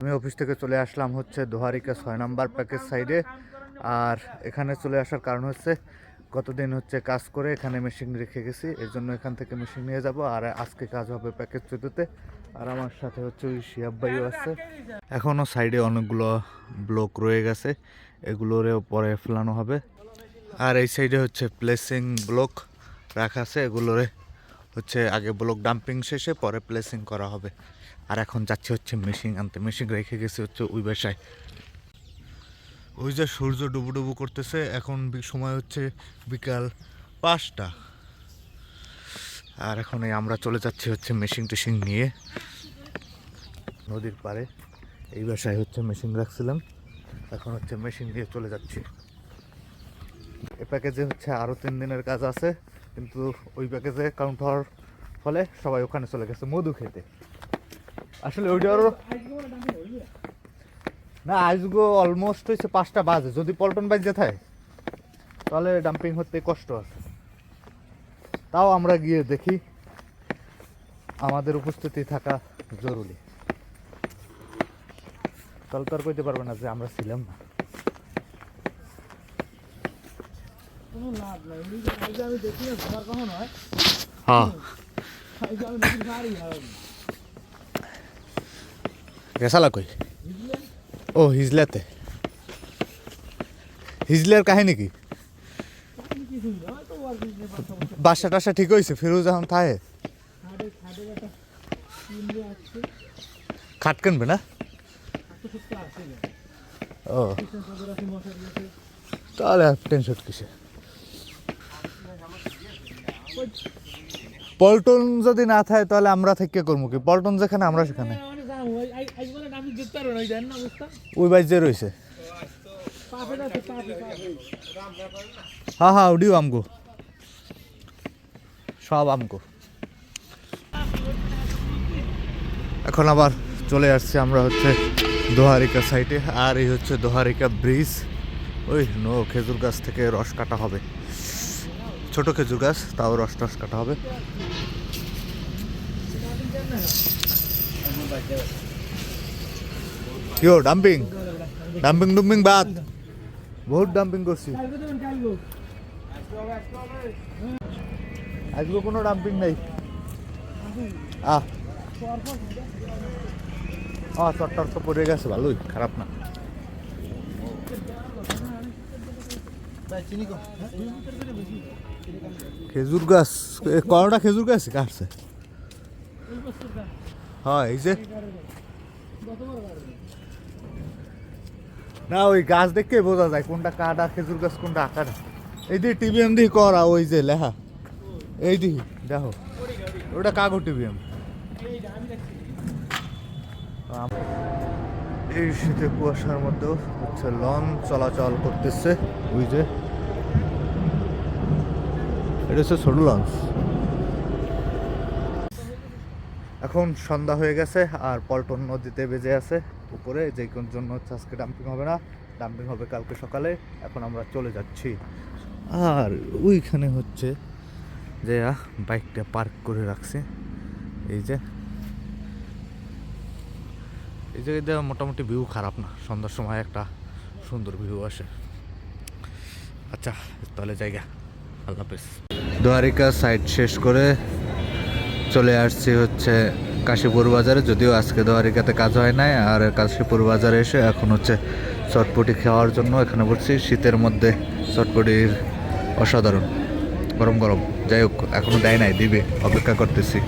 আমি অফিস থেকে চলে আসলাম হচ্ছে দোহারিকা ছয় নাম্বার প্যাকেজ সাইডে। আর এখানে চলে আসার কারণ হচ্ছে গতদিন হচ্ছে কাজ করে এখানে মেশিন রেখে গেছি, এর জন্য এখান থেকে মেশিন নিয়ে যাব। আর আজকে কাজ হবে প্যাকেজ চোদ্দোতে আর আমার সাথে হচ্ছে ওই শিয়াব ভাইও আছে। এখনও সাইডে অনেকগুলো ব্লক রয়ে গেছে এগুলোরে পরে ফেলানো হবে। আর এই সাইডে হচ্ছে প্লেসিং ব্লক রাখা আছে, এগুলোরে হচ্ছে আগে ব্লক ডাম্পিং শেষে পরে প্লেসিং করা হবে। আর এখন যাচ্ছে হচ্ছে মেশিন আনতে। মেশিন রেখে গেছে হচ্ছে ওই বাসায়। ওই যে সূর্য ডুবু ডুবু করতেছে এখন সময় হচ্ছে বিকাল পাঁচটা। আর এখন এই আমরা চলে যাচ্ছি হচ্ছে মেশিন টেশিন নিয়ে। নদীর পাড়ে। এই বাসায় হচ্ছে মেশিন রাখছিলাম। এখন হচ্ছে মেশিন দিয়ে চলে যাচ্ছি। এ প্যাকেজে হচ্ছে আরও তিন দিনের কাজ আছে কিন্তু ওই প্যাকেজে কাউন্ট হওয়ার ফলে সবাই ওখানে চলে গেছে মধু খেতে। আসলে ওইটারও না আজগো অলমোস্ট হয়েছে পাঁচটা বাজে। যদি পল্টন বাজে থাকে তাহলে ডাম্পিং হতে কষ্ট আছে। তাও আমরা গিয়ে দেখি আমাদের উপস্থিতি থাকা জরুরি। তাহলে তো আর কইতে পারবে না যে আমরা ছিলাম না। হয় হ্যাঁ এই যে আমি দেখি গাড়ি হয় গেছালা কই ও হিজলাতে হিজলার কাহিনী কি বাসা টাসা ঠিক হয়েছে ফিরোজ এখন থাহে খাটে কিনবে না ও তাহলে টেনশন কিসে পল্টন যদি না থাকে তাহলে আমরা থেকে করব কি পল্টন যেখানে আমরা সেখানে ওই যে রয়েছে। হ্যাঁ হ্যাঁ ওডিও আমগো। সব আমগো। এখন আবার চলে আসছি আমরা হচ্ছে দোহারিকা সাইটে আর এই হচ্ছে দোহারিকা ব্রিজ ওই, নো খেজুর গাছ থেকে রস কাটা হবে। ছোট খেজুর গাছ, তাও রস টস কাটা হবে। কিও ডাম্পিং ডাম্পিং ডুম্পিং বাদ বহুত ডাম্পিং করছি। আজকে কোনো ডাম্পিং নেই। আহ। ও চট্টর তো পড়ে গেছে ভালোই খারাপ না। খেজুর গাছ এ, কয়টা খেজুর গাছ কাটছে। হ্যাঁ এই যে। না, ওই গাছ দেখে বোঝা যায় কোনটা কাটা, খেজুর গাছ কোনটা আকাটা এই দিয়ে টিভিএম দিয়ে করা, ওই যে লেখা। এই দিকে দেখো, ওটা কাগো টিভিএম। এই শীতে কুয়াশার মধ্যেও হচ্ছে লন চলাচল করতেছে, ওই যে। এটা হচ্ছে ছোট লঞ্চ। এখন সন্ধ্যা হয়ে গেছে আর পল্টন নদীতে বেজে আছে। উপরে যে কোন জন্য হচ্ছে আজকে ডাম্পিং হবে না ডাম্পিং হবে কালকে সকালে, এখন আমরা চলে যাচ্ছি। আর ওইখানে হচ্ছে যে বাইকটা পার্ক করে রাখছে। এই যে, এই জায়গায় মোটামুটি ভিউ খারাপ না, সন্ধ্যার সময় একটা সুন্দর ভিউ আসে। আচ্ছা তাহলে জায়গা, আল্লাহ হাফেজ। দ্বারিকা সাইড শেষ করে চলে আসছি হচ্ছে কাশীপুর বাজারে। যদিও আজকে দোয়ারিকাতে কাজ হয় নাই, আর কাশীপুর বাজারে এসে এখন হচ্ছে চটপটি খাওয়ার জন্য এখানে বলছি শীতের মধ্যে চটপটির অসাধারণ, গরম গরম। যাই হোক এখনও দেয় নাই, দিবে, অপেক্ষা করতেছি।